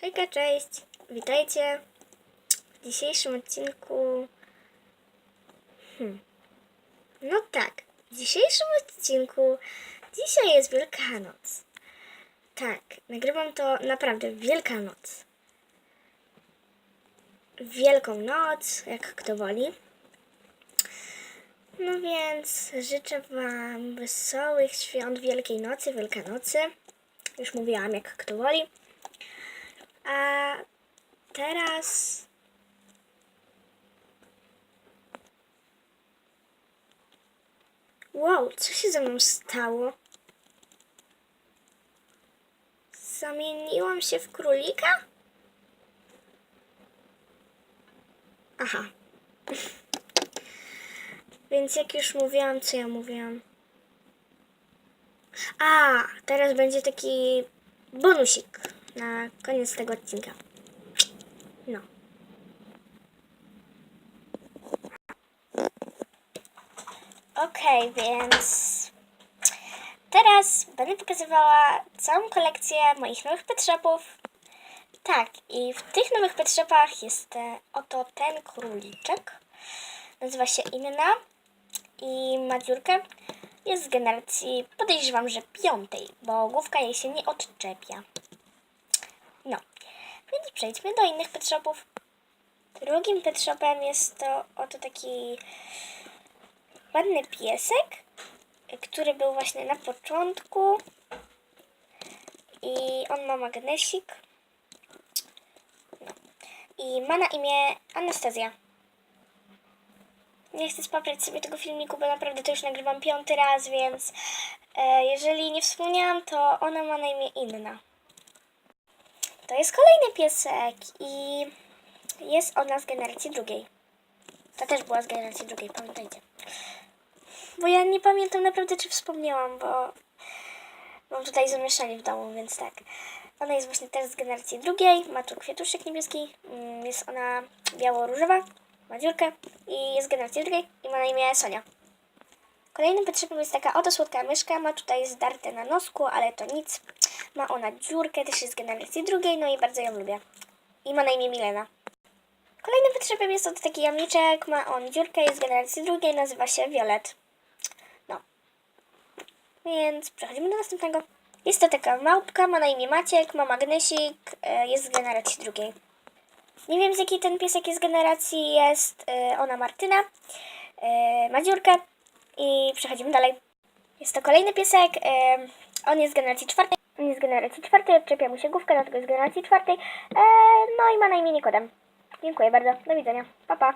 Hejka, cześć! Witajcie w dzisiejszym odcinku. Hmm. No tak, w dzisiejszym odcinku dzisiaj jest Wielkanoc. Tak, nagrywam to naprawdę w Wielkanoc. Wielką Noc, jak kto woli. No więc życzę Wam wesołych świąt Wielkiej Nocy, Wielkanocy. Już mówiłam, jak kto woli. A teraz. Wow, co się ze mną stało? Zamieniłam się w królika? Aha. Więc jak już mówiłam, co ja mówiłam? A, teraz będzie taki bonusik na koniec tego odcinka. No. Okej, więc teraz będę pokazywała całą kolekcję moich nowych shopów. Tak, i w tych nowych pet shopach jest e, oto ten króliczek. Nazywa się Inna i ma dziurkę. Jest z generacji, podejrzewam, że piątej, bo główka jej się nie odczepia. No, więc przejdźmy do innych pet shopów. Drugim pet shopem jest to oto taki ładny piesek, który był właśnie na początku. I on ma magnesik. No. I ma na imię Anastazja. Nie chcę spaprać sobie tego filmiku, bo naprawdę to już nagrywam piąty raz, więc e, jeżeli nie wspomniałam, to ona ma na imię Inna. To jest kolejny piesek i jest ona z generacji drugiej. Ta też była z generacji drugiej, pamiętajcie. Bo ja nie pamiętam naprawdę, czy wspomniałam, bo mam tutaj zamieszanie w domu, więc tak. Ona jest właśnie też z generacji drugiej, ma tu kwiatuszek niebieski, mm, jest ona biało-różowa, ma dziurkę i jest z generacji drugiej i ma na imię Sonia. Kolejnym potrzebem jest taka oto słodka myszka, ma tutaj zdarte na nosku, ale to nic. Ma ona dziurkę, też jest generacji drugiej, no i bardzo ją lubię. I ma na imię Milena. Kolejnym potrzebem jest oto taki jamniczek, ma on dziurkę, jest generacji drugiej, nazywa się Violet. No. Więc przechodzimy do następnego. Jest to taka małpka, ma na imię Maciek, ma magnesik, e, jest z generacji drugiej. Nie wiem z jakiej ten piesek jest generacji, jest e, ona Martyna, e, ma dziurkę i przechodzimy dalej. Jest to kolejny piesek, on jest z generacji czwartej, on jest z generacji czwartej, odczepia mu się główkę, dlatego jest z generacji czwartej, e, no i ma na imię Nikodem. Dziękuję bardzo, do widzenia, pa pa.